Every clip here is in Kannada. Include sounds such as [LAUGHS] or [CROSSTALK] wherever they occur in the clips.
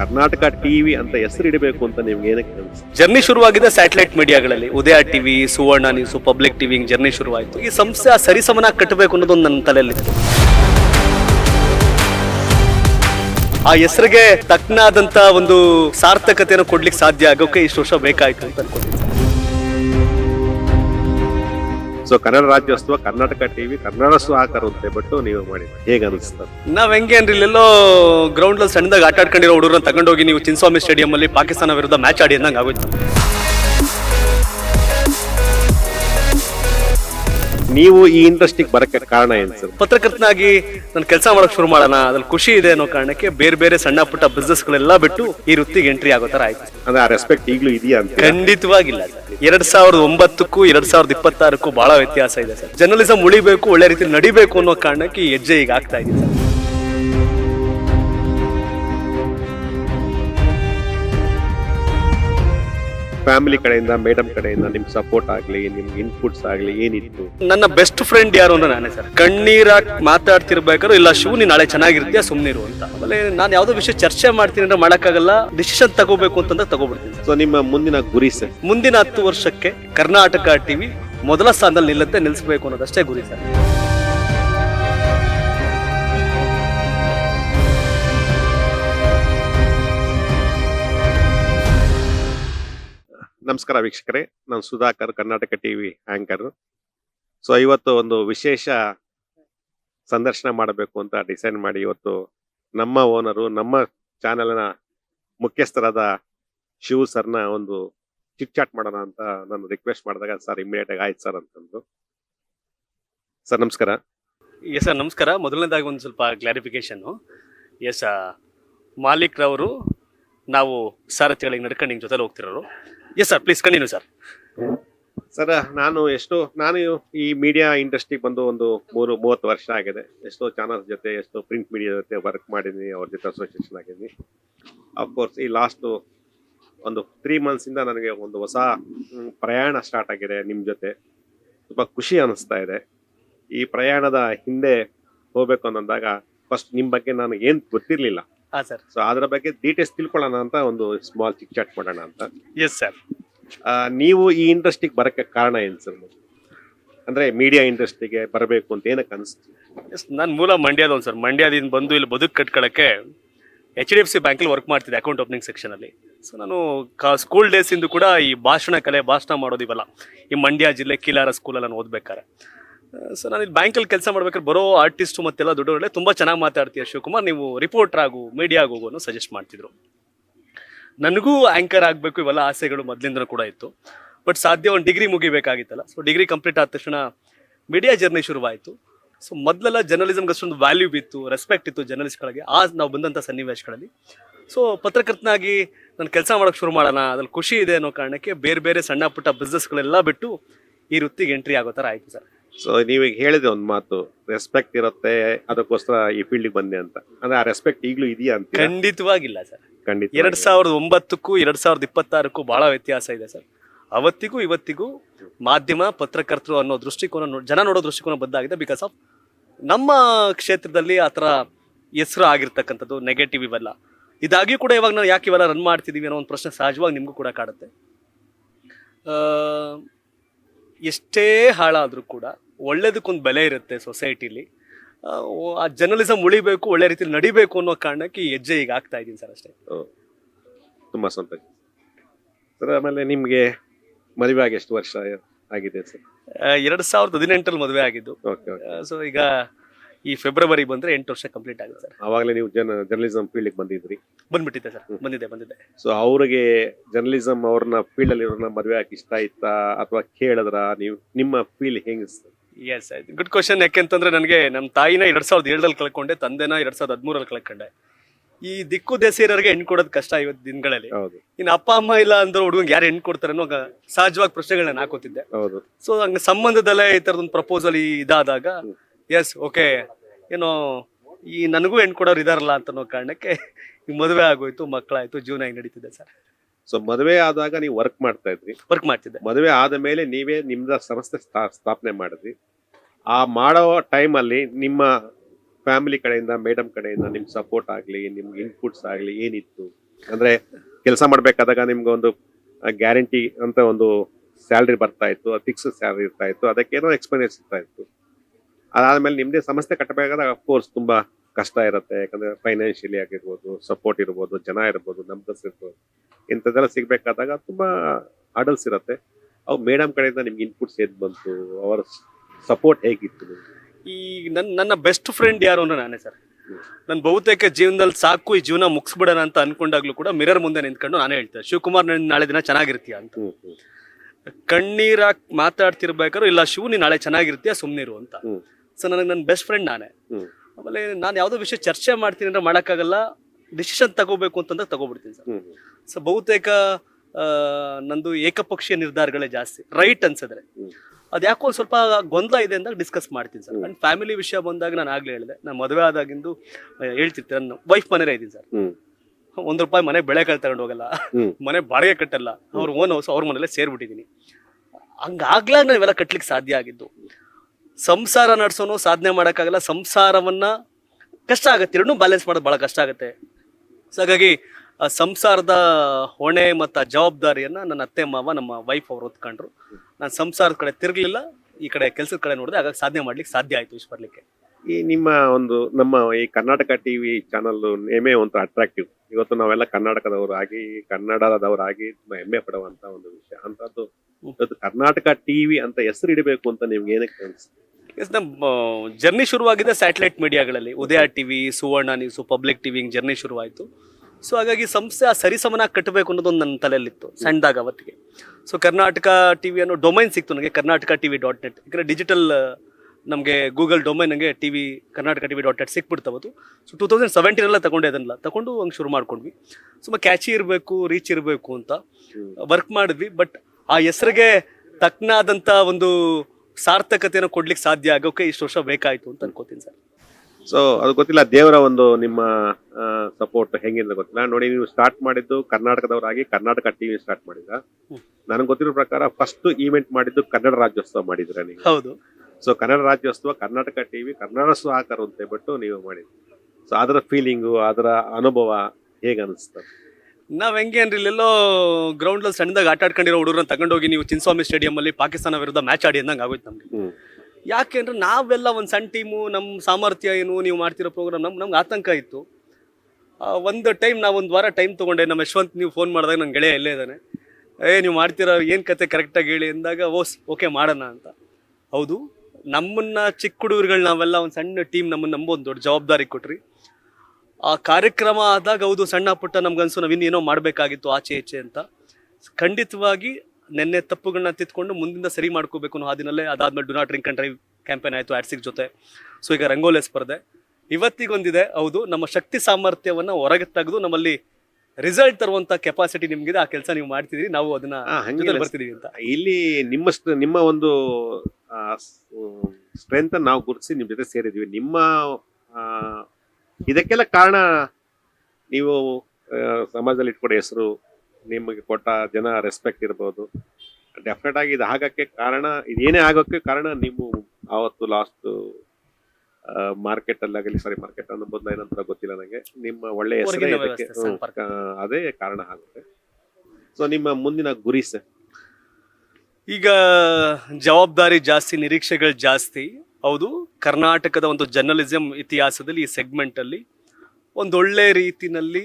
ಕರ್ನಾಟಕ ಟಿವಿ ಅಂತ ಹೆಸರು ಇಡಬೇಕು ಅಂತ ನಿಮ್ಗೆ ಏನಕ್ಕೆ ಜರ್ನಿ ಶುರುವಾಗಿದೆ satellite ಮೀಡಿಯಾಗಳಲ್ಲಿ. Udaya TV, Suvarna News Public TV journey ಶುರುವಾಯಿತು. ಈ ಸಂಸ್ಥೆ ಆ ಸರಿಸಮನ ಕಟ್ಟಬೇಕು ಅನ್ನೋದೊಂದು ನನ್ನ ತಲೆಯಲ್ಲಿ. ಆ ಹೆಸರಿಗೆ ತಕ್ಕನಾದಂತ ಒಂದು ಸಾರ್ಥಕತೆಯನ್ನು ಕೊಡ್ಲಿಕ್ಕೆ ಸಾಧ್ಯ ಆಗೋಕೆ ಇಷ್ಟು ವರ್ಷ ಬೇಕಾಯ್ತು ಅಂತ ಅನ್ಕೊಂಡಿದ್ದೀನಿ. ಸೊ ಕನ್ನಡ ರಾಜ್ಯೋತ್ಸವ, ಕರ್ನಾಟಕ ಟಿವಿ, ಕನ್ನಡ ಹಾಕರು ಅಂತ ಹೇಳ್ಬಿಟ್ಟು ನೀವು ಮಾಡಿ ಹೇಗೆ ಅನಿಸ್ತದೆ ನಾವ್ ಹೆಂಗೆ ಅಂದ್ರೆ ಇಲ್ಲೆಲ್ಲೋ ಗ್ರೌಂಡ್ ಅಲ್ಲಿ ಸಣ್ಣದಾಗ ಆಟ ಆಡ್ಕೊಂಡಿರೋ ಹುಡುಗರನ್ನ ತಗೊಂಡೋಗಿ ನೀವು ಚಿನ್ಸ್ವಾಮಿ ಸ್ಟೇಡಿಯಂ ಅಲ್ಲಿ ಪಾಕಿಸ್ತಾನ ವಿರುದ್ಧ ಮ್ಯಾಚ್ ಆಡಿ ಅಂದಂಗೆ ಆಗೋಯ್ತು. ನೀವು ಈ ಇಂಡಸ್ಟ್ರಿಗೆ ಬರಕ್ಕೆ ಕಾರಣ ಏನು ಸರ್? ಪತ್ರಕರ್ತನಾಗಿ ನಾನು ಕೆಲಸ ಮಾಡಕ್ ಶುರು ಮಾಡೋಣ ಅದ್ರಲ್ಲಿ ಖುಷಿ ಇದೆ ಅನ್ನೋ ಕಾರಣಕ್ಕೆ ಬೇರೆ ಬೇರೆ ಸಣ್ಣ ಪುಟ್ಟ ಬಿಸ್ನೆಸ್ ಗಳೆಲ್ಲ ಬಿಟ್ಟು ಈ ವೃತ್ತಿಗೆ ಎಂಟ್ರಿ ಆಗೋ ತರ ಆಯ್ತು. ಅಂದ್ರೆ ಆ ರೆಸ್ಪೆಕ್ಟ್ ಈಗಲೂ ಇದೆಯಾ ಅಂತ? ಖಂಡಿತವಾಗಿಲ್ಲ. ಎರಡ್ ಸಾವಿರದ ಒಂಬತ್ತಕ್ಕೂ ಎರಡ್ ಸಾವಿರದ ಇಪ್ಪತ್ತಾರಕ್ಕೂ ಬಹಳ ವ್ಯತ್ಯಾಸ ಇದೆ ಸರ್. ಜರ್ನಲಿಸಂ ಉಳಿಬೇಕು ಒಳ್ಳೆ ರೀತಿ ನಡಿಬೇಕು ಅನ್ನೋ ಕಾರಣಕ್ಕೆ ಈ ಹೆಜ್ಜೆ ಈಗ ಆಗ್ತಾ ಇದೆ ಸರ್. ಫ್ಯಾಮಿಲಿ ಕಡೆಯಿಂದ ಮೇಡಮ್ ಕಡೆಯಿಂದ ನಿಮ್ ಸಪೋರ್ಟ್ ಆಗ್ಲಿ ನಿಮ್ ಇನ್ಪುಟ್ಸ್ ಆಗ್ಲಿ ಏನಿತ್ತು? ನನ್ನ ಬೆಸ್ಟ್ ಫ್ರೆಂಡ್ ಯಾರು ಅಂದ್ರೆ ನಾನೇ ಸರ್ ಕಣ್ಣೀರಾಗಿ ಮಾತಾಡ್ತಿರ್ಬೇಕಾದ್ರೆ ಇಲ್ಲ ಶಿವ ನೀನ್ ನಾಳೆ ಚೆನ್ನಾಗಿರ್ತೀಯ ಸುಮ್ನಿರು ಅಂತ. ಆಮೇಲೆ ನಾನು ಯಾವ್ದೋ ವಿಷಯ ಚರ್ಚೆ ಮಾಡ್ತೀನಿ ಅಂದ್ರೆ ಮಾಡಕ್ಕಾಗಲ್ಲ ಡಿಸಿಷನ್ ತಗೋಬೇಕು ಅಂತಂದ್ರೆ ತಗೋಬಿಡ್ತೀನಿ ಸೊ ನಿಮ್ಮ ಮುಂದಿನ ಗುರಿ ಸರ್ ಮುಂದಿನ ಹತ್ತು ವರ್ಷಕ್ಕೆ ಕರ್ನಾಟಕ ಟಿವಿ ಮೊದಲ ಸ್ಥಾನದಲ್ಲಿ ನಿಲ್ಲತ್ತೆ ನಿಲ್ಲಿಸಬೇಕು ಅನ್ನೋದಷ್ಟೇ ಗುರಿ ಸರ್ ನಮಸ್ಕಾರ ವೀಕ್ಷಕರೇ, ನಾನು Sudhakar, Karnataka TV anchor so ಇವತ್ತು ಒಂದು ವಿಶೇಷ ಸಂದರ್ಶನ ಮಾಡಬೇಕು ಅಂತ ಡಿಸೈನ್ ಮಾಡಿ ಇವತ್ತು ನಮ್ಮ ಓನರು ನಮ್ಮ ಚಾನೆಲ್ನ ಮುಖ್ಯಸ್ಥರಾದ ಶಿವ ಸರ್ನ ಒಂದು ಚಿಟ್ ಚಾಟ್ ಮಾಡೋಣ ಅಂತ ನಾನು ರಿಕ್ವೆಸ್ಟ್ ಮಾಡಿದಾಗ ಸರ್ ಇಮಿಡಿಯೇಟ್ ಆಗಿ ಆಯ್ತು ಸರ್ ಅಂತಂದ್ರು ಸರ್ ನಮಸ್ಕಾರ. ಎಸ್ ಸರ್ ನಮಸ್ಕಾರ. ಮೊದಲನೇದಾಗಿ ಒಂದು ಸ್ವಲ್ಪ ಕ್ಲಾರಿಫಿಕೇಶನ್ನು ಎಸ್ ಮಾಲೀಕ್ರವರು, ನಾವು ಸಾರಥಿಗಳಿಗೆ ನಡ್ಕೊಂಡು ಹಿಂಗೆ ಜೊತೆಲಿ ಹೋಗ್ತಿರೋರು. Yes sir please continue sir sir ನಾನು ಎಷ್ಟು, ನಾನು ಈ ಮೀಡಿಯಾ ಇಂಡಸ್ಟ್ರಿಗೆ ಬಂದು ಒಂದು ಮೂರು, ಮೂವತ್ತು ವರ್ಷ ಆಗಿದೆ. ಎಷ್ಟೋ ಚಾನಲ್ಸ್ ಜೊತೆ, ಎಷ್ಟೋ ಪ್ರಿಂಟ್ ಮೀಡಿಯಾ ಜೊತೆ ವರ್ಕ್ ಮಾಡಿದ್ದೀನಿ, ಅವ್ರ ಜೊತೆ ಅಸೋಸಿಯೇಷನ್ ಆಗಿದ್ದೀನಿ. ಅಫ್ಕೋರ್ಸ್ ಈ ಲಾಸ್ಟು ಒಂದು ತ್ರೀ ಮಂತ್ಸಿಂದ ನನಗೆ ಒಂದು ಹೊಸ ಪ್ರಯಾಣ ಸ್ಟಾರ್ಟ್ ಆಗಿದೆ ನಿಮ್ಮ ಜೊತೆ. ತುಂಬ ಖುಷಿ ಅನ್ನಿಸ್ತಾ ಇದೆ. ಈ ಪ್ರಯಾಣದ ಹಿಂದೆ ಹೋಗ್ಬೇಕು ಅನ್ನೋದಾಗ ಫಸ್ಟ್ ನಿಮ್ಮ ಬಗ್ಗೆ ನನಗೇನು ಗೊತ್ತಿರಲಿಲ್ಲ. ಸರ್ ಸೊ ಅದರ ಬಗ್ಗೆ ಡೀಟೇಲ್ಸ್ ತಿಳ್ಕೊಳ್ಳೋಣ ಅಂತ ಒಂದು ಸ್ಮಾಲ್ ಚಿಕ್ ಚಾಟ್ ಮಾಡೋಣ ಅಂತ. ಎಸ್ ಸರ್ ನೀವು ಈ ಇಂಡಸ್ಟ್ರಿಗೆ ಬರಕ್ಕೆ ಕಾರಣ ಏನು ಸರ್ ಅಂದ್ರೆ ಮೀಡಿಯಾ ಇಂಡಸ್ಟ್ರಿಗೆ ಬರಬೇಕು ಅಂತ ಏನಕ್ಕೆ ಅನಿಸ್ತು ಎಸ್ ನಾನು ಮೂಲ ಮಂಡ್ಯದವನು ಸರ್ ಮಂಡ್ಯದಿಂದ ಬಂದು ಇಲ್ಲಿ ಬದುಕು ಕಟ್ಕೊಳ್ಳೋಕ್ಕೆ ಎಚ್ ಡಿ ಎಫ್ ಸಿ ಬ್ಯಾಂಕಲ್ಲಿ ವರ್ಕ್ ಮಾಡ್ತಿದ್ದೆ ಅಕೌಂಟ್ ಓಪನಿಂಗ್ ಸೆಕ್ಷನಲ್ಲಿ ಸೊ ನಾನು ಕಾ ಸ್ಕೂಲ್ ಡೇಸಿಂದ ಕೂಡ ಈ ಭಾಷಣ ಕಲೆ ಭಾಷಣ ಮಾಡೋದು ಇವೆಲ್ಲ. ಈ ಮಂಡ್ಯ ಜಿಲ್ಲೆ ಕೀಲಾರ ಸ್ಕೂಲಲ್ಲಿ ನಾನು ಓದ್ಬೇಕಾರೆ. ಸೊ ನಾನು ಇಲ್ಲಿ ಬ್ಯಾಂಕಲ್ಲಿ ಕೆಲಸ ಮಾಡ್ಬೇಕಾದ್ರೆ ಬರೋ ಆರ್ಟಿಸ್ಟು ಮತ್ತೆಲ್ಲ ದೊಡ್ಡವರಲ್ಲೇ ತುಂಬ ಚೆನ್ನಾಗಿ ಮಾತಾಡ್ತೀಯ ಶಿವಕುಮಾರ್. ನೀವು ರಿಪೋರ್ಟರ್ ಆಗು ಮೀಡಿಯಾಗ ಅನ್ನೋ ಸಜೆಸ್ಟ್ ಮಾಡ್ತಿದ್ರು. ನನಗೂ ಆ್ಯಂಕರ್ ಆಗಬೇಕು ಇವೆಲ್ಲ ಆಸೆಗಳು ಮೊದಲಿಂದನೂ ಕೂಡ ಇತ್ತು. ಬಟ್ ಸಾಧ್ಯ ಒಂದು ಡಿಗ್ರಿ ಮುಗಿಬೇಕಾಗಿತ್ತಲ್ಲ. ಸೊ ಡಿಗ್ರಿ ಕಂಪ್ಲೀಟ್ ಆದ ತಕ್ಷಣ ಮೀಡಿಯಾ ಜರ್ನಿ ಶುರುವಾಯಿತು. ಸೊ ಮೊದಲೆಲ್ಲ ಜರ್ನಲಿಸಮ್ಗೆ ಅಷ್ಟೊಂದು ವ್ಯಾಲ್ಯೂ ಬಿತ್ತು ರೆಸ್ಪೆಕ್ಟ್ ಇತ್ತು ಜರ್ನಲಿಸ್ಟ್ಗಳಿಗೆ ಆ ನಾವು ಬಂದಂಥ ಸನ್ನಿವೇಶಗಳಲ್ಲಿ. ಸೊ ಪತ್ರಕರ್ತನಾಗಿ ನಾನು ಕೆಲಸ ಮಾಡೋಕ್ಕೆ ಶುರು ಮಾಡೋಣ, ಅದ್ರಲ್ಲಿ ಖುಷಿ ಇದೆ ಅನ್ನೋ ಕಾರಣಕ್ಕೆ ಬೇರೆ ಬೇರೆ ಸಣ್ಣ ಪುಟ್ಟ ಬಿಸ್ನೆಸ್ಗಳೆಲ್ಲ ಬಿಟ್ಟು ಈ ವೃತ್ತಿಗೆ ಎಂಟ್ರಿ ಆಗೋ ಥರ ಆಯಿತು ಸರ್. ಸೊ ನೀವೀಗ ಹೇಳಿದೆ ಒಂದು ಮಾತು ರೆಸ್ಪೆಕ್ಟ್ ಇರುತ್ತೆ ಅದಕ್ಕೋಸ್ಕರ ಈ ಫೀಲ್ಡಿಗೆ ಬಂದೆ ಅಂತ. ಅಂದ್ರೆ ಆ ರೆಸ್ಪೆಕ್ಟ್ ಈಗಲೂ ಇದೆಯಾ ಅಂತ ಖಂಡಿತವಾಗಿಲ್ಲ ಸರ್. ಖಂಡಿತ ಎರಡ್ ಸಾವಿರದ ಒಂಬತ್ತಕ್ಕೂ ಎರಡ್ ಸಾವಿರದ ಇಪ್ಪತ್ತಾರಕ್ಕೂ ಬಹಳ ವ್ಯತ್ಯಾಸ ಇದೆ ಸರ್. ಅವತ್ತಿಗೂ ಇವತ್ತಿಗೂ ಮಾಧ್ಯಮ ಪತ್ರಕರ್ತರು ಅನ್ನೋ ದೃಷ್ಟಿಕೋನ ಜನ ನೋಡೋ ದೃಷ್ಟಿಕೋನ ಬದಲಾಗಿದೆ ಬಿಕಾಸ್ ಆಫ್ ನಮ್ಮ ಕ್ಷೇತ್ರದಲ್ಲಿ ಆ ಥರ ಹೆಸರು ಆಗಿರ್ತಕ್ಕಂಥದ್ದು ನೆಗೆಟಿವ್ ಇವೆಲ್ಲ. ಇದಾಗಿಯೂ ಕೂಡ ಇವಾಗ ನಾವು ಯಾಕೆ ಇವೆಲ್ಲ ರನ್ ಮಾಡ್ತಿದ್ದೀವಿ ಅನ್ನೋ ಒಂದು ಪ್ರಶ್ನೆ ಸಹಜವಾಗಿ ನಿಮಗೂ ಕೂಡ ಕಾಡುತ್ತೆ. ಎಷ್ಟೇ ಹಾಳಾದರೂ ಕೂಡ ಒಳ್ಳೇದಕ್ಕೊಂದು ಬೆಲೆ ಇರುತ್ತೆ ಸೊಸೈಟಿಲಿ. ಆ ಜರ್ನಲಿಸಮ್ ಉಳಿಬೇಕು ಒಳ್ಳೆ ರೀತಿಲಿ ನಡಿಬೇಕು ಅನ್ನೋ ಕಾರಣಕ್ಕೆ ಈ ಹೆಜ್ಜೆ ಈಗ ಆಗ್ತಾ ಇದ್ದೀನಿ ಸರ್ ಅಷ್ಟೇ. ತುಂಬಾ ಸಂತೋಷ. ಸರ್ ಆಮೇಲೆ ನಿಮ್ಗೆ ಮದುವೆ ಆಗಿ ಎಷ್ಟು ವರ್ಷ ಆಗಿದೆ ಸರ್? ಎರಡು ಸಾವಿರದ ಹದಿನೆಂಟರಲ್ಲಿ ಮದುವೆ ಆಗಿದ್ದು. ಸೊ ಈಗ ಈ ಫೆಬ್ರವರಿ ಬಂದ್ರೆ ಎಂಟು ವರ್ಷ ಕಂಪ್ಲೀಟ್ ಆಗುತ್ತೆ ಸರ್. ಆವಾಗಲೇ ನೀವು ಜನ ಜರ್ನಲಿಸಮ್ ಫೀಲ್ಡಿಗೆ ಬಂದಿದ್ರಿ? ಬಂದ್ಬಿಟ್ಟಿದೆ ಸರ್ ಬಂದಿದೆ ಬಂದಿದೆ. ಸೊ ಅವ್ರಿಗೆ ಜರ್ನಲಿಸಮ್ ಅವ್ರನ್ನ ಫೀಲ್ಡ್ ಅಲ್ಲಿ ಇರೋರ್ನ ಮದುವೆ ಆಗಿ ಇಷ್ಟ ಆಯ್ತಾ ಅಥವಾ ಕೇಳಿದ್ರ? ನೀವು ನಿಮ್ಮ ಫೀಲ್ ಹೆಂಗ್ ಎಸ್ ಗುಡ್ ಕ್ವಶನ್ ಯಾಕೆಂತಂದ್ರೆ ನನಗೆ ನಮ್ಮ ತಾಯಿನ ಎರಡ್ ಸಾವಿರದ ಏಳರಲ್ಲಿ ಕಳ್ಕೊಂಡೆ ತಂದೆನ ಎರಡ್ ಸಾವಿರದ ಹದಿಮೂರಲ್ಲಿ ಕಳ್ಕೊಂಡೆ. ಈ ದಿಕ್ಕು ದೇಸಿರೋರಿಗೆ ಹೆಣ್ಣು ಕೊಡೋದು ಕಷ್ಟ ಇವತ್ತು ದಿನಗಳಲ್ಲಿ. ಹೌದು. ಇನ್ನು ಅಪ್ಪ ಅಮ್ಮ ಇಲ್ಲ ಅಂದ್ರೆ ಹುಡುಗಂಗೆ ಯಾರು ಹೆಣ್ಣು ಕೊಡ್ತಾರೆ ಅನ್ನೋ ಗ- ಸಹಜವಾಗಿ ಪ್ರಶ್ನೆಗಳನ್ನ ಹಾಕೋತಿದ್ದೆ. ಹೌದು. ಸೊ ಹಂಗೆ ಸಂಬಂಧದಲ್ಲೇ ಈ ಥರದೊಂದು ಪ್ರಪೋಸಲ್ ಇದಾದಾಗ ಎಸ್ ಓಕೆ ಏನೋ ಈ ನನಗೂ ಹೆಣ್ಣು ಕೊಡೋರು ಇದಾರಲ್ಲ ಅಂತ ಅನ್ನೋ ಕಾರಣಕ್ಕೆ ಈ ಮದುವೆ ಆಗೋಯ್ತು ಮಕ್ಕಳಾಯ್ತು ಜೀವನ ಹೆಂಗ್ ನಡೀತಿದೆ ಸರ್ ಸೊ ಮದುವೆ ಆದಾಗ ನೀವು ವರ್ಕ್ ಮಾಡ್ತಾ ಇದ್ರಿ. ವರ್ಕ್ ಮಾಡ್ತಿದ್ದೆ. ಮದುವೆ ಆದ ಮೇಲೆ ನೀವೇ ನಿಮ್ದ ಸಂಸ್ಥೆ ಸ್ಥಾ- ಸ್ಥಾಪನೆ ಮಾಡಿದ್ರಿ. ಆ ಮಾಡೋ ಟೈಮಲ್ಲಿ ನಿಮ್ಮ ಫ್ಯಾಮಿಲಿ ಕಡೆಯಿಂದ ಮೇಡಮ್ ಕಡೆಯಿಂದ ನಿಮ್ ಸಪೋರ್ಟ್ ಆಗ್ಲಿ ನಿಮ್ಗೆ ಇನ್ಪುಟ್ಸ್ ಆಗ್ಲಿ ಏನಿತ್ತು? ಅಂದ್ರೆ ಕೆಲಸ ಮಾಡ್ಬೇಕಾದಾಗ ನಿಮ್ಗೆ ಒಂದು ಗ್ಯಾರಂಟಿ ಅಂತ ಒಂದು ಸ್ಯಾಲ್ರಿ ಬರ್ತಾ ಇತ್ತು ಫಿಕ್ಸ್ ಸ್ಯಾಲ್ರಿ ಇರ್ತಾ ಇತ್ತು. ಅದಕ್ಕೇನೋ ಎಕ್ಸ್ಪೀರಿಯನ್ಸ್ ಇರ್ತಾ ಇತ್ತು. ಅದಾದ್ಮೇಲೆ ನಿಮ್ದೇ ಸಮಸ್ಯೆ ಕಟ್ಟಬೇಕಾದಾಗ ಅಫ್ಕೋರ್ಸ್ ತುಂಬಾ ಕಷ್ಟ ಇರುತ್ತೆ. ಯಾಕಂದ್ರೆ ಫೈನಾನ್ಷಿಯಲಿ ಆಗಿರ್ಬೋದು ಸಪೋರ್ಟ್ ಇರ್ಬೋದು ಜನ ಇರ್ಬೋದು ನಂಬರ್ಸ್ ಇರ್ಬೋದು. ಇಂಥದ್ದೆಲ್ಲ ಸಿಗ್ಬೇಕಾದಾಗ ತುಂಬಾ ಹಾರ್ಡಲ್ಸ್ ಇರುತ್ತೆ. ಅವು ಮೇಡಮ್ ಕಡೆಯಿಂದ ನಿಮ್ಗೆ ಇನ್ಪುಟ್ಸ್ ಏನ್ ಬಂತು ಅವರ ಸಪೋರ್ಟ್ ಹೇಗಿತ್ತು? ಈ ನನ್ನ ನನ್ನ ಬೆಸ್ಟ್ ಫ್ರೆಂಡ್ ಯಾರು ಅಂದ್ರೆ ನಾನೇ ಸರ್ ನನ್ನ ಬಹುತೇಕ ಜೀವನದಲ್ಲಿ ಸಾಕು ಈ ಜೀವನ ಮುಗಿಸ್ಬಿಡೋಣ ಅಂತ ಅನ್ಕೊಂಡಾಗ್ಲೂ ಕೂಡ ಮಿರರ್ ಮುಂದೆ ನಿಂತ್ಕೊಂಡು ನಾನೇ ಹೇಳ್ತೇನೆ ಶಿವಕುಮಾರ್ ನನ್ನ ನಾಳೆ ದಿನ ಚೆನ್ನಾಗಿರ್ತೀಯ ಅಂತ. ಕಣ್ಣೀರಾಗಿ ಮಾತಾಡ್ತಿರ್ಬೇಕಾದ್ರೂ ಇಲ್ಲ ಶಿವ ನೀನು ನಾಳೆ ಚೆನ್ನಾಗಿರ್ತೀಯ ಸುಮ್ಮನಿರು ಅಂತ. ಸೊ ನನಗೆ ನನ್ನ ಬೆಸ್ಟ್ ಫ್ರೆಂಡ್ ನಾನೇ. ಆಮೇಲೆ ನಾನು ಯಾವುದೋ ವಿಷಯ ಚರ್ಚೆ ಮಾಡ್ತೀನಿ ಅಂದ್ರೆ ಮಾಡೋಕ್ಕಾಗಲ್ಲ ಡಿಸಿಷನ್ ತಗೋಬೇಕು ಅಂತಂದ್ರೆ ತಗೋಬಿಡ್ತೀನಿ ಸರ್. ಸೊ ಬಹುತೇಕ ನಂದು ಏಕಪಕ್ಷೀಯ ನಿರ್ಧಾರಗಳೇ ಜಾಸ್ತಿ. ರೈಟ್ ಅನ್ಸಿದ್ರೆ. ಅದ್ಯಾಕೋ ಅದು ಯಾಕೋ ಒಂದ್ ಸ್ವಲ್ಪ ಗೊಂದಲ ಇದೆ ಅಂದಾಗ ಡಿಸ್ಕಸ್ ಮಾಡ್ತೀನಿ ಸರ್. ನನ್ನ ಫ್ಯಾಮಿಲಿ ವಿಷಯ ಬಂದಾಗ ನಾನು ಆಗ್ಲೇ ಹೇಳಿದೆ. ನಾನು ಮದುವೆ ಆದಾಗಿಂದು ಹೇಳ್ತಿರ್ತೀನಿ. ನನ್ನ ವೈಫ್ ಮನೇಲೇ ಇದ್ದೀನಿ ಸರ್. ಒಂದು ರೂಪಾಯಿ ಮನೆ ಬೆಳೆ ಕಳ್ ತಗೊಂಡು ಹೋಗಲ್ಲ. [LAUGHS] ಮನೆ ಬಾಡಿಗೆ ಕಟ್ಟಲ್ಲ. ಅವ್ರ ಓನ್ ಹೌಸ್ ಅವ್ರ ಮನೇಲೆ ಸೇರ್ಬಿಟ್ಟಿದ್ದೀನಿ. ಹಂಗಾಗ್ಲಾಗ ನಾವೆಲ್ಲ ಕಟ್ಲಿಕ್ಕೆ ಸಾಧ್ಯ ಆಗಿದ್ದು. ಸಂಸಾರ ನಡೆಸೋನು ಸಾಧನೆ ಮಾಡೋಕ್ಕಾಗಲ್ಲ, ಸಂಸಾರವನ್ನು ಕಷ್ಟ ಆಗುತ್ತೆ. ಎರಡನ್ನೂ ಬ್ಯಾಲೆನ್ಸ್ ಮಾಡೋದು ಭಾಳ ಕಷ್ಟ ಆಗುತ್ತೆ. ಸೊ ಹಾಗಾಗಿ ಸಂಸಾರದ ಹೊಣೆ ಮತ್ತು ಆ ಜವಾಬ್ದಾರಿಯನ್ನ ನನ್ನ ಅತ್ತೆ, ಮಾವ, ನಮ್ಮ ವೈಫ್ ಅವರು ಹೊತ್ಕೊಂಡ್ರು. ನಾನು ಸಂಸಾರದ ಕಡೆ ತಿರ್ಗಲಿಲ್ಲ, ಈ ಕಡೆ ಕೆಲಸದ ಕಡೆ ನೋಡಿದೆ, ಹಾಗಾಗಿ ಸಾಧನೆ ಮಾಡ್ಲಿಕ್ಕೆ ಸಾಧ್ಯ ಆಯಿತು ಇಷ್ಟು ಬರಲಿಕ್ಕೆ. ಈ ನಿಮ್ಮ ಒಂದು, ನಮ್ಮ ಈ ಕರ್ನಾಟಕ ಟಿವಿ ಚಾನಲ್ ನೇಮೇ ಒಂಥರ ಅಟ್ರಾಕ್ಟಿವ್ ಇವತ್ತು ನಾವೆಲ್ಲ ಕರ್ನಾಟಕದವರಾಗಿ, ಕನ್ನಡದವರಾಗಿ ತುಂಬ ಹೆಮ್ಮೆ ಪಡುವಂತ ಒಂದು ವಿಷಯ. ಅಂತದ್ದು ಇವತ್ತು ಕರ್ನಾಟಕ ಟಿವಿ ಅಂತ ಹೆಸರು ಇಡಬೇಕು ಅಂತ ನಿಮ್ಗೆ ಏನಕ್ಕೆ ಅನಿಸ್ತು ಎಸ್ ನಮ್ಮ ಜರ್ನಿ ಶುರುವಾಗಿದೆ satellite ಮೀಡಿಯಾಗಳಲ್ಲಿ. Udaya TV Suvarna news public TV ಹಿಂಗೆ ಜರ್ನಿ ಶುರುವಾಯಿತು. ಸೊ ಹಾಗಾಗಿ ಸಂಸ್ಥೆ ಆ ಸರಿಸಮನಾಗಿ ಕಟ್ಟಬೇಕು ಅನ್ನೋದೊಂದು ನನ್ನ ತಲೆಯಲ್ಲಿತ್ತು ಸಣ್ಣದಾಗ ಅವತ್ತಿಗೆ. ಸೊ ಕರ್ನಾಟಕ ಟಿವಿ ಅನ್ನೋ ಡೊಮೈನ್ ಸಿಕ್ತು ನನಗೆ ಕರ್ನಾಟಕ ಟಿವಿ ಡಾಟ್ ನೆಟ್ ಯಾಕಂದರೆ ಡಿಜಿಟಲ್ ನಮಗೆ ಗೂಗಲ್ ಡೊಮೈನ್ ನನಗೆ T V Karnataka TV dot net ಸಿಕ್ಬಿಡ್ತಾವತ್ತು so two thousand ಸೆವೆಂಟೀನೆಲ್ಲ ತಗೊಂಡೆ ಅದನ್ನೆಲ್ಲ. ತಗೊಂಡು ಹಂಗೆ ಶುರು ಮಾಡ್ಕೊಂಡ್ವಿ. ಸುಮ್ಮ ಕ್ಯಾಚಿ ಇರಬೇಕು ರೀಚ್ ಇರಬೇಕು ಅಂತ. ವರ್ಕ್ ಮಾಡಿದ್ವಿ ಬಟ್ ಆ ಹೆಸರಿಗೆ ತಕ್ಕನಾದಂಥ ಒಂದು ಸಾರ್ಥಕತೆಯನ್ನು ಕೊಡ್ಲಿಕ್ಕೆ ಸಾಧ್ಯ ಆಗೋಕೆ ಇಷ್ಟು ವರ್ಷ ಬೇಕಾಯ್ತು ಅಂತ ಅನ್ಕೋತೀನಿ ಸರ್. ಸೊ ಅದು ಗೊತ್ತಿಲ್ಲ ದೇವರ ಒಂದು ನಿಮ್ಮ ಸಪೋರ್ಟ್ ಹೆಂಗಿಂದ ಗೊತ್ತಿಲ್ಲ. ನೋಡಿ ನೀವು ಸ್ಟಾರ್ಟ್ ಮಾಡಿದ್ದು ಕರ್ನಾಟಕದವರಾಗಿ ಕರ್ನಾಟಕ ಟಿವಿ ಸ್ಟಾರ್ಟ್ ಮಾಡಿದ. ನನಗೆ ಗೊತ್ತಿರೋ ಪ್ರಕಾರ ಫಸ್ಟ್ ಈವೆಂಟ್ ಮಾಡಿದ್ದು ಕನ್ನಡ ರಾಜ್ಯೋತ್ಸವ ಮಾಡಿದ್ರ ನೀವು. ಹೌದು. ಸೊ ಕನ್ನಡ ರಾಜ್ಯೋತ್ಸವ ಕರ್ನಾಟಕ ಟಿವಿ ಕನ್ನಡ ಸಹಕಾರ ಅಂತ ಹೇಳ್ಬಿಟ್ಟು ನೀವು ಮಾಡಿದ್ರಿ ಸೊ ಅದರ ಫೀಲಿಂಗು ಅದರ ಅನುಭವ ಹೇಗೆ ಅನಿಸ್ತದೆ ನಾವ್ ಹೆಂಗೆ ಅಂದ್ರೆ ಇಲ್ಲೆಲ್ಲೋ ಗ್ರೌಂಡ್ ಅಲ್ಲಿ ಸಣ್ಣದಾಗ ಆಟ ಆಡ್ಕೊಂಡಿರೋ ಹುಡುಗರನ್ನ ತಗೊಂಡೋಗಿ ನೀವು ಚಿನ್ಸ್ವಾಮಿ ಸ್ಟೇಡಿಯಂ ಅಲ್ಲಿ ಪಾಕಿಸ್ತಾನ ವಿರುದ್ಧ ಮ್ಯಾಚ್ ಆಡಿ ಅಂದಂಗ ಆಗೋಯ್ತು ನಮ್ಗೆ. ಯಾಕೆ ಅಂದ್ರೆ ನಾವೆಲ್ಲ ಒಂದು ಸಣ್ಣ ಟೀಮು ನಮ್ಮ ಸಾಮರ್ಥ್ಯ ಏನು ನೀವು ಮಾಡ್ತಿರೋ ಪ್ರೋಗ್ರಾಮ್ ನಮ್ಗೆ ನಮ್ಗೆ ಆತಂಕ ಇತ್ತು. ಆ, ಒಂದು ಟೈಮ್ ನಾವು ಒಂದು ವಾರ ಟೈಮ್ ತಗೊಂಡೆ ನಮ್ಮ ಯಶವಂತ್ ನೀವು ಫೋನ್ ಮಾಡಿದಾಗ ನನ್ನ ಗೆಳೆಯ ಎಲ್ಲೇ ಇದ್ದಾನೆ. ಏ ನೀವು ಮಾಡ್ತಿರೋ ಏನು ಕತೆ ಕರೆಕ್ಟಾಗಿ ಹೇಳಿ ಅಂದಾಗ ಓಸ್ ಓಕೆ ಮಾಡೋಣ ಅಂತ. ಹೌದು ನಮ್ಮನ್ನ ಚಿಕ್ಕ ಹುಡುಗರುಗಳು ನಾವೆಲ್ಲ ಒಂದು ಸಣ್ಣ ಟೀಮ್ ನಮ್ಮನ್ನ ನಂಬೋ ಒಂದು ದೊಡ್ಡ ಜವಾಬ್ದಾರಿ ಕೊಟ್ರಿ. ಆ ಕಾರ್ಯಕ್ರಮ ಆದಾಗ ಹೌದು ಸಣ್ಣ ಪುಟ್ಟ ನಮ್ಗನ್ಸು ನಾವಿನ್ನು ಏನೋ ಮಾಡಬೇಕಾಗಿತ್ತು ಆಚೆ ಈಚೆ ಅಂತ. ಖಂಡಿತವಾಗಿ ನೆನ್ನೆ ತಪ್ಪುಗಳನ್ನ ತಿತ್ಕೊಂಡು ಮುಂದಿಂದ ಸರಿ ಮಾಡ್ಕೋಬೇಕು ಅನ್ನೋ ಹಾದಿನಲ್ಲೇ ಅದಾದ್ಮೇಲೆ do not drink and drive campaign ಆಯಿತು ಆಡ್ಸಿಕ್ ಜೊತೆ. ಸೊ ಈಗ ರಂಗೋಲಿ ಸ್ಪರ್ಧೆ. ಇವತ್ತಿಗೊಂದಿದೆ ಹೌದು ನಮ್ಮ ಶಕ್ತಿ ಸಾಮರ್ಥ್ಯವನ್ನ ಹೊರಗೆ ತೆಗೆದು ನಮ್ಮಲ್ಲಿ ರಿಸಲ್ಟ್ ತರುವಂತ ಕೆಪಾಸಿಟಿ ನಿಮ್ಗಿದೆ. ಆ ಕೆಲಸ ನೀವು ಮಾಡ್ತಿದ್ರಿ ನಾವು ಅದನ್ನ ಬರ್ತಿದೀವಿ ಅಂತ. ಇಲ್ಲಿ ನಿಮ್ಮ ನಿಮ್ಮ ಒಂದು ಸ್ಟ್ರೆಂತ್ ನಾವು ಗುರುತಿಸಿ ನಿಮ್ಮ ಜೊತೆ ಸೇರಿದೀವಿ. ನಿಮ್ಮ ಇದಕ್ಕೆಲ್ಲ ಕಾರಣ ನೀವು ಆ, ಸಮಾಜದಲ್ಲಿ ಇಟ್ಕೊಂಡ ಹೆಸರು ನಿಮಗೆ ಕೊಟ್ಟ ಜನ ರೆಸ್ಪೆಕ್ಟ್ ಇರ್ಬೋದು. ಡೆಫಿನೆಟ್ ಆಗಿ ಇದು ಆಗಕ್ಕೆ ಕಾರಣ ಇದೇನೇ ಆಗೋಕ್ಕೆ ಕಾರಣ ನೀವು ಆವತ್ತು ಲಾಸ್ಟ್ ಮಾರ್ಕೆಟ್ ಆಗಲಿ ಸಾರಿ ಮಾರ್ಕೆಟ್ ಅನ್ನೋದು ಏನಂತ ಗೊತ್ತಿಲ್ಲ ನನಗೆ. ನಿಮ್ಮ ಒಳ್ಳೆಯ ಅದೇ ಕಾರಣ ಆಗುತ್ತೆ. ಸೊ ನಿಮ್ಮ ಮುಂದಿನ ಗುರಿ ಸರ್. ಈಗ ಜವಾಬ್ದಾರಿ ಜಾಸ್ತಿ ನಿರೀಕ್ಷೆಗಳು ಜಾಸ್ತಿ. ಹೌದು ಕರ್ನಾಟಕದ ಒಂದು ಜರ್ನಲಿಸಂ ಇತಿಹಾಸದಲ್ಲಿ ಈ ಸೆಗ್ಮೆಂಟ್ ಅಲ್ಲಿ ಒಂದೊಳ್ಳೆ ರೀತಿಯಲ್ಲಿ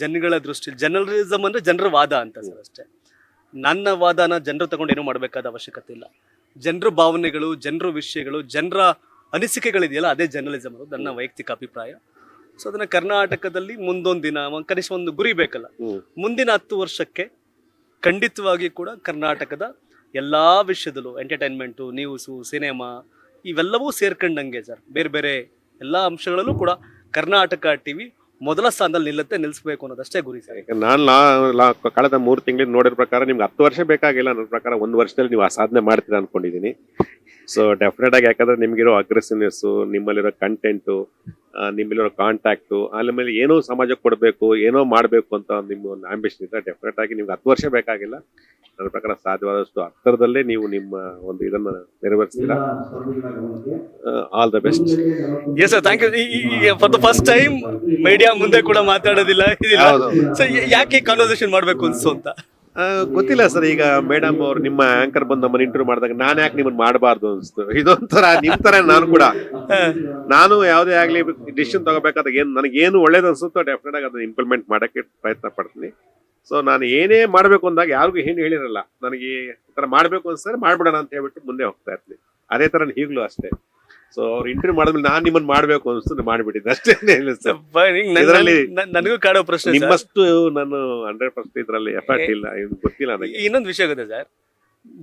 ಜನಗಳ ದೃಷ್ಟಿ ಜರ್ನಲಿಸಮ್ ಅಂದ್ರೆ ಜನರ ವಾದ ಅಂತ ಸರ್ ಅಷ್ಟೇ. ನನ್ನ ವಾದನ ಜನರು ತಗೊಂಡು ಏನೂ ಮಾಡಬೇಕಾದ ಅವಶ್ಯಕತೆ ಇಲ್ಲ. ಜನರ ಭಾವನೆಗಳು ಜನರ ವಿಷಯಗಳು ಜನರ ಅನಿಸಿಕೆಗಳಿದೆಯಲ್ಲ ಅದೇ ಜರ್ನಲಿಸಮ್ ಅನ್ನೋದು ನನ್ನ ವೈಯಕ್ತಿಕ ಅಭಿಪ್ರಾಯ. ಸೊ ಅದನ್ನ ಕರ್ನಾಟಕದಲ್ಲಿ ಮುಂದೊಂದು ದಿನ ಕನಿಷ್ಠ ಒಂದು ಗುರಿ ಬೇಕಲ್ಲ ಮುಂದಿನ ಹತ್ತು ವರ್ಷಕ್ಕೆ ಖಂಡಿತವಾಗಿ ಕೂಡ ಕರ್ನಾಟಕದ ಎಲ್ಲಾ ವಿಷಯದಲ್ಲೂ ಎಂಟರ್ಟೈನ್ಮೆಂಟು ನ್ಯೂಸು ಸಿನಿಮಾ ಇವೆಲ್ಲವೂ ಸೇರ್ಕೊಂಡಂಗೆ ಸರ್. ಬೇರೆ ಬೇರೆ ಎಲ್ಲಾ ಅಂಶಗಳಲ್ಲೂ ಕೂಡ ಕರ್ನಾಟಕ ಟಿವಿ ಮೊದಲ ಸ್ಥಾನದಲ್ಲಿ ನಿಲ್ಲುತ್ತೆ, ನಿಲ್ಲಿಸಬೇಕು ಅನ್ನೋದಷ್ಟೇ ಗುರಿ ಸರ್. ನಾನು ಕಳೆದ ಮೂರು ತಿಂಗಳಿಂದ ನೋಡಿದ ಪ್ರಕಾರ ನಿಮ್ಗೆ ಹತ್ತು ವರ್ಷ ಬೇಕಾಗಿಲ್ಲ ನನ್ನ ಪ್ರಕಾರ ಒಂದು ವರ್ಷದಲ್ಲಿ ನೀವು ಆ ಸಾಧನೆ ಮಾಡ್ತೀರಾ ಅನ್ಕೊಂಡಿದ್ದೀನಿ ಸೊ ಡೆಫಿನೆಟ್ ಆಗಿ ಯಾಕಂದ್ರೆ ನಿಮ್ಗಿರೋ ಅಗ್ರೆಸಿವ್ನೆಸ್ ನಿಮ್ಮಲ್ಲಿರೋ ಕಂಟೆಂಟು ನಿಮ್ಮಲ್ಲಿರೋ ಕಾಂಟ್ಯಾಕ್ಟು ಆಮೇಲೆ ಏನೋ ಸಮಾಜಕ್ಕೆ ಕೊಡಬೇಕು ಏನೋ ಮಾಡಬೇಕು ಅಂತ ನಿಮ್ಮ ಒಂದು ಆಂಬಿಷನ್ ಇದೆ ಡೆಫಿನೆಟ್ ಆಗಿ ನಿಮ್ಗೆ ಹತ್ತು ವರ್ಷ ಬೇಕಾಗಿಲ್ಲ. ನನ್ನ ಪ್ರಕಾರ ಸಾಧ್ಯವಾದಷ್ಟು ಹತ್ತರದಲ್ಲೇ ನೀವು ನಿಮ್ಮ ಒಂದು ಇದನ್ನ ನೆರವೇರಿಸ್ತೀರಾ. All the best yes sir thank you for the first time media ಮುಂದೆ ಕೂಡ ಮಾತಾಡೋದಿಲ್ಲ ಯಾಕೆ ಕಾನ್ವರ್ಸೇಷನ್ ಮಾಡಬೇಕು ಅನ್ಸು ಅಂತ? ಗೊತ್ತಿಲ್ಲ ಸರ್ ಈಗ ಮೇಡಮ್ ಅವ್ರು ನಿಮ್ಮ ಆಂಕರ್ ಬಂದು ನಮ್ಮನ್ನ ಇಂಟರ್ವ್ಯೂ ಮಾಡಿದಾಗ ನಾನು ಯಾಕೆ ನಿಮ್ಮನ್ನ ಮಾಡಬಾರ್ದು ಅನ್ಸ್ತು? ಇದೊಂಥರ ನಿಮ್ ತರ ನಾನು ಕೂಡ. ನಾನು ಯಾವುದೇ ಆಗ್ಲಿ ಡಿಸಿಷನ್ ತಗೋಬೇಕಾದಾಗ ಏನು ನನಗೆ ಏನು ಒಳ್ಳೇದು ಅನ್ಸುತ್ತೋ ಡೆಫಿನೆಟ್ ಆಗಿ ಅದನ್ನ ಇಂಪ್ಲಿಮೆಂಟ್ ಮಾಡಕ್ಕೆ ಪ್ರಯತ್ನ ಪಡ್ತೀನಿ. ಸೊ ನಾನು ಏನೇ ಮಾಡಬೇಕು ಅಂದಾಗ ಯಾರಿಗೂ ಏನು ಹೇಳಿರಲ್ಲ. ನನಗೆ ಈ ತರ ಮಾಡಬೇಕು ಅನ್ಸಿದ್ರೆ ಮಾಡ್ಬಿಡೋಣ ಅಂತ ಹೇಳ್ಬಿಟ್ಟು ಮುಂದೆ ಹೋಗ್ತಾ ಇರ್ತೀನಿ. ಅದೇ ತರ ಈಗಲೂ ಅಷ್ಟೇ. ಸೊ ಅವ್ರು ಇಂಟರ್ವ್ಯೂ ಮಾಡಿದ್ಮೇಲೆ ನಾನು ನಿಮ್ಮನ್ನ ಮಾಡಬೇಕು ಅನ್ಸ್ತು ಮಾಡ್ಬಿಟ್ಟಿದ್ದೆ. ಅಷ್ಟೇ ಇದ್ರಲ್ಲಿ- ನನಗೂ ಕಾಡೋ ಪ್ರಶ್ನೆ. ನಿಮ್ಮಷ್ಟು ನಾನು ಹಂಡ್ರೆಡ್ ಪರ್ಸೆಂಟ್ ಇದರಲ್ಲಿ ಎಫರ್ಟ್ ಇಲ್ಲ ಇದು ಗೊತ್ತಿಲ್ಲ ನನಗೆ. ಇನ್ನೊಂದು ವಿಷಯ ಗೊತ್ತೆ ಸರ್?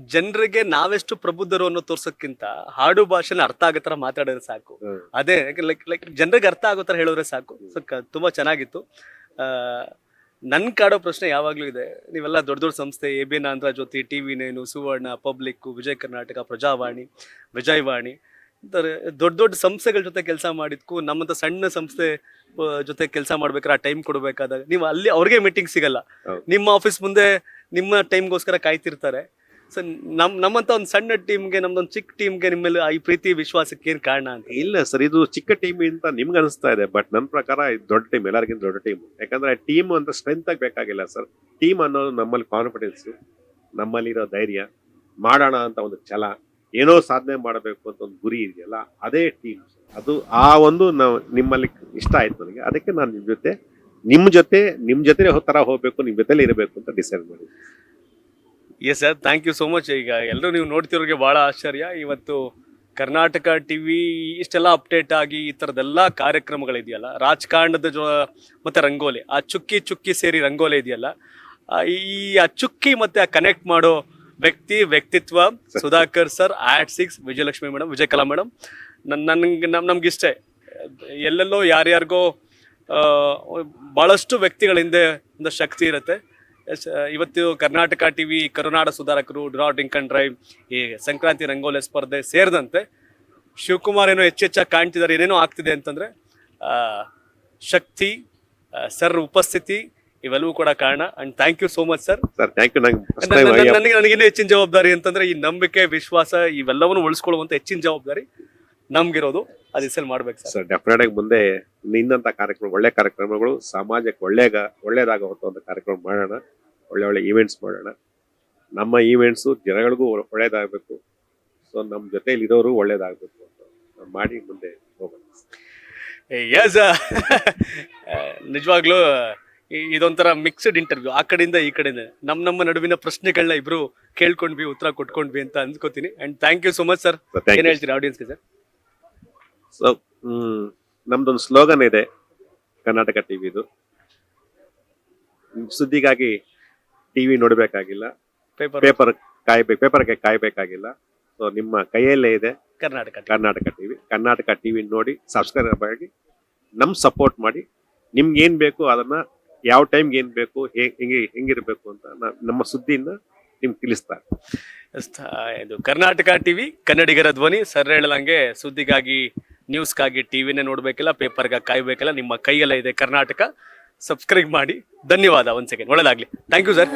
ಜನರಿಗೆ ನಾವೆಷ್ಟು ಪ್ರಬುದ್ಧರು ಅನ್ನೋ ತೋರ್ಸೋಕ್ಕಿಂತ ಹಾಡು ಭಾಷೆನ ಅರ್ಥ ಆಗೋ ತರ ಮಾತಾಡಿದ್ರೆ ಸಾಕು. ಅದೇ ಲೈಕ್ ಲೈಕ್ ಜನರಿಗೆ ಅರ್ಥ ಆಗೋ ತರ ಹೇಳಿದ್ರೆ ಸಾಕು. ಸೊ ತುಂಬಾ ಚೆನ್ನಾಗಿತ್ತು. ಆ, ನನ್ ಕಾಡೋ ಪ್ರಶ್ನೆ ಯಾವಾಗ್ಲೂ ಇದೆ. ನೀವೆಲ್ಲ ದೊಡ್ಡ ದೊಡ್ಡ ಸಂಸ್ಥೆ A B Andhra Jyothi T V nine Suvarna public Vijaya Karnataka Prajavani Vijayavani. ದೊಡ್ಡ ದೊಡ್ಡ ಸಂಸ್ಥೆಗಳ ಜೊತೆ ಕೆಲಸ ಮಾಡಿದ್ಕು ನಮ್ಮಂತ ಸಣ್ಣ ಸಂಸ್ಥೆ ಜೊತೆ ಕೆಲಸ ಮಾಡ್ಬೇಕಾದ್ರೆ ಆ ಟೈಮ್ ಕೊಡಬೇಕಾದಾಗ ನೀವು ಅಲ್ಲಿ ಅವ್ರಿಗೆ ಮೀಟಿಂಗ್ ಸಿಗಲ್ಲ. ನಿಮ್ಮ ಆಫೀಸ್ ಮುಂದೆ ನಿಮ್ಮ ಟೈಮ್ಗೋಸ್ಕರ ಕಾಯ್ತಿರ್ತಾರೆ. ಸೊ ನಮ್ ನಮ್ಮಂತ ಒಂದು ಸಣ್ಣ ಟೀಮ್ಗೆ ನಮ್ದೊಂದು ಚಿಕ್ಕ ಟೀಮ್ಗೆ ನಿಮ್ಮಲ್ಲಿ ಈ ಪ್ರೀತಿ ವಿಶ್ವಾಸಕ್ಕೆ ಏನು ಕಾರಣ ಅಂತ? ಇಲ್ಲ ಸರ್ ಇದು ಚಿಕ್ಕ ಟೀಮ್ ಅಂತ ನಿಮ್ಗೆ ಅನಿಸ್ತಾ ಇದೆ ಬಟ್ ನನ್ನ ಪ್ರಕಾರ ಇದು ದೊಡ್ಡ ಟೀಮ್ ಎಲ್ಲರಿಗಿಂತ ದೊಡ್ಡ ಟೀಮ್ ಯಾಕಂದ್ರೆ ಟೀಮ್ ಅಂತ ಸ್ಟ್ರೆಂತ್ ಆಗಿ ಬೇಕಾಗಿಲ್ಲ ಸರ್. ಟೀಮ್ ಅನ್ನೋದು ನಮ್ಮಲ್ಲಿ ಕಾನ್ಫಿಡೆನ್ಸ್ ನಮ್ಮಲ್ಲಿರೋ ಧೈರ್ಯ ಮಾಡೋಣ ಅಂತ ಒಂದು ಛಲ. ಏನೋ ಸಾಧನೆ ಮಾಡಬೇಕು ಅಂತ ಒಂದು ಗುರಿ ಇದೆಯಲ್ಲ, ಅದೇ ಟೀಮ್ ಅದು ಆ ಒಂದು ನಾವು ನಿಮ್ಮಲ್ಲಿ ಇಷ್ಟ ಆಯ್ತು ನನಗೆ. ಅದಕ್ಕೆ ನಾನು ನಿಮ್ಮ ಜೊತೆ ನಿಮ್ಮ ಜೊತೆ ನಿಮ್ಮ ಜೊತೆ ಥರ ಹೋಗ್ಬೇಕು ನಿಮ್ಮ ಜೊತೆಲಿ ಇರಬೇಕು ಅಂತ ಡಿಸೈಡ್ ಮಾಡಿ yes sir thank you so much ಈಗ ಎಲ್ಲರೂ ನೀವು ನೋಡ್ತಿರೋರಿಗೆ ಬಹಳ ಆಶ್ಚರ್ಯ. ಇವತ್ತು ಕರ್ನಾಟಕ ಟಿವಿ ಇಷ್ಟೆಲ್ಲ ಅಪ್ಡೇಟ್ ಆಗಿ ಈ ಥರದ್ದೆಲ್ಲ ಕಾರ್ಯಕ್ರಮಗಳಿದೆಯಲ್ಲ. ರಾಜಕಾರಣದ ಜೊ, ಮತ್ತು ರಂಗೋಲಿ. ಆ ಚುಕ್ಕಿ ಚುಕ್ಕಿ ಸೇರಿ ರಂಗೋಲಿ ಇದೆಯಲ್ಲ. ಈ ಆ ಚುಕ್ಕಿ ಮತ್ತು ಆ ಕನೆಕ್ಟ್ ಮಾಡೋ ವ್ಯಕ್ತಿ ವ್ಯಕ್ತಿತ್ವ Sudhakar sir at six Vijayalakshmi madam Vijayakala madam. ನನ್ ನನ್ಗೆ ನಮ್ ನಮ್ಗಿಷ್ಟೇ. ಎಲ್ಲೆಲ್ಲೋ ಯಾರ್ಯಾರಿಗೋ ಆ, ಬಹಳಷ್ಟು ವ್ಯಕ್ತಿಗಳ ಹಿಂದೆ ಒಂದು ಶಕ್ತಿ ಇರುತ್ತೆ. ಇವತ್ತು ಕರ್ನಾಟಕ ಟಿ ವಿ ಕರುನಾಡ ಸುಧಾರಕರು ಡ್ರಾ ಡ್ರಿಂಕ್ ಅಂಡ್ ಡ್ರೈವ್ ಈ ಸಂಕ್ರಾಂತಿ ರಂಗೋಲಿ ಸ್ಪರ್ಧೆ ಸೇರಿದಂತೆ ಶಿವಕುಮಾರ್ ಏನೋ ಹೆಚ್ಚೆಚ್ಚಾಗಿ ಕಾಣ್ತಿದ್ದಾರೆ ಏನೇನೋ ಆಗ್ತಿದೆ ಅಂತಂದರೆ ಶಕ್ತಿ ಸರ್ ಉಪಸ್ಥಿತಿ ಇವೆಲ್ಲವೂ ಕೂಡ ಕಾರಣ. And thank you so much sir sir thank you ನಂಗೆ ನನಗೆ ನನಗಿನ್ನೂ ಹೆಚ್ಚಿನ ಜವಾಬ್ದಾರಿ ಅಂತಂದ್ರೆ ಈ ನಂಬಿಕೆ ವಿಶ್ವಾಸ ಇವೆಲ್ಲವನ್ನು ಉಳಿಸ್ಕೊಳ್ಳುವಂತ ಹೆಚ್ಚಿನ ಜವಾಬ್ದಾರಿ ನಮ್ಗಿರೋದು. ಅದು ಮಾಡ್ಬೇಕು ಸರ್ ಡೆಫಿನೆಟ್ ಆಗಿ ಮುಂದೆ ಇನ್ನಂತ ಕಾರ್ಯಕ್ರಮ ಒಳ್ಳೆ ಕಾರ್ಯಕ್ರಮಗಳು ಸಮಾಜಕ್ಕೆ ಒಳ್ಳೆಗ ಒಳ್ಳೇದಾಗುವಂತ ಒಂದು ಕಾರ್ಯಕ್ರಮ ಮಾಡೋಣ. ಒಳ್ಳೆ ಒಳ್ಳೆ ಈವೆಂಟ್ಸ್ ಮಾಡೋಣ. ನಮ್ಮ ಈವೆಂಟ್ಸು ಜನಗಳಿಗೂ ಒಳ್ಳೇದಾಗಬೇಕು. ಸೊ ನಮ್ಮ ಜೊತೆಯಲ್ಲಿ ಇರೋರು ಒಳ್ಳೇದಾಗಬೇಕು ಅಂತ ಮಾಡಿ ಮುಂದೆ ಹೋಗೋಣ [LAUGHS] ನಿಜವಾಗ್ಲೂ ಇದೊಂಥರ ಮಿಕ್ಸ್ಡ್ ಇಂಟರ್ವ್ಯೂ ಆ ಕಡೆಯಿಂದ ಈ ಕಡೆಯಿಂದ. ನಮ್ಮ ನಮ್ಮ ನಡುವಿನ ಪ್ರಶ್ನೆಗಳನ್ನ ಇಬ್ರು ಕೇಳ್ಕೊಂಡ್ವಿ ಉತ್ತರ ಕೊಟ್ಕೊಂಡ್ವಿ ಅಂತ ಅನ್ಕೋತೀನಿ and thank you so much sir ಏನ್ ಹೇಳ್ತೀರಾ ಆಡಿಯನ್ಸ್ಗೆ ಸರ್ ಸೊ ನಮ್ದೊಂದು ಸ್ಲೋಗನ್ ಇದೆ ಕರ್ನಾಟಕ ಟಿವಿದು ಸುದ್ದಿಗಾಗಿ ಟಿವಿ ನೋಡಬೇಕಾಗಿಲ್ಲ. ಪೇಪರ್ ಪೇಪರ್ ಕಾಯ್ಬೇಕು ಪೇಪರ್ಗೆ ಕಾಯ್ಬೇಕಾಗಿಲ್ಲ. ಸೊ ನಿಮ್ಮ ಕೈಯಲ್ಲೇ ಇದೆ ಕರ್ನಾಟಕ ಕರ್ನಾಟಕ ಟಿವಿ ಕರ್ನಾಟಕ ಟಿವಿ ನೋಡಿ ಸಬ್ಸ್ಕ್ರೈಬ್ ಆಗಿ ನಮ್ ಸಪೋರ್ಟ್ ಮಾಡಿ ನಿಮ್ಗೆ ಏನ್ ಬೇಕು ಅದನ್ನ ಯಾವ ಟೈಮ್ಗೆ ಏನು ಬೇಕು ಹೆಂಗೆ, ಹೆಂಗಿರಬೇಕು ಅಂತ ನಮ್ಮ ಸುದ್ದಿಯಿಂದ ನಿಮ್ಗೆ ತಿಳಿಸ್ತಾರೆ. ಇದು ಕರ್ನಾಟಕ ಟಿವಿ, ಕನ್ನಡಿಗರ ಧ್ವನಿ ಸರ್ ಹೇಳಲಂಗೆ ಸುದ್ದಿಗಾಗಿ ನ್ಯೂಸ್ಗಾಗಿ ಟಿವಿನೇ ನೋಡಬೇಕಿಲ್ಲ ಪೇಪರ್ಗಾಗಿ ಕಾಯಬೇಕಿಲ್ಲ, ನಿಮ್ಮ ಕೈಯಲ್ಲೇ ಇದೆ ಕರ್ನಾಟಕ. ಸಬ್ಸ್ಕ್ರೈಬ್ ಮಾಡಿ. ಧನ್ಯವಾದ ಒಂದು ಸೆಕೆಂಡ್ ಒಳ್ಳೆದಾಗಲಿ. Thank you sir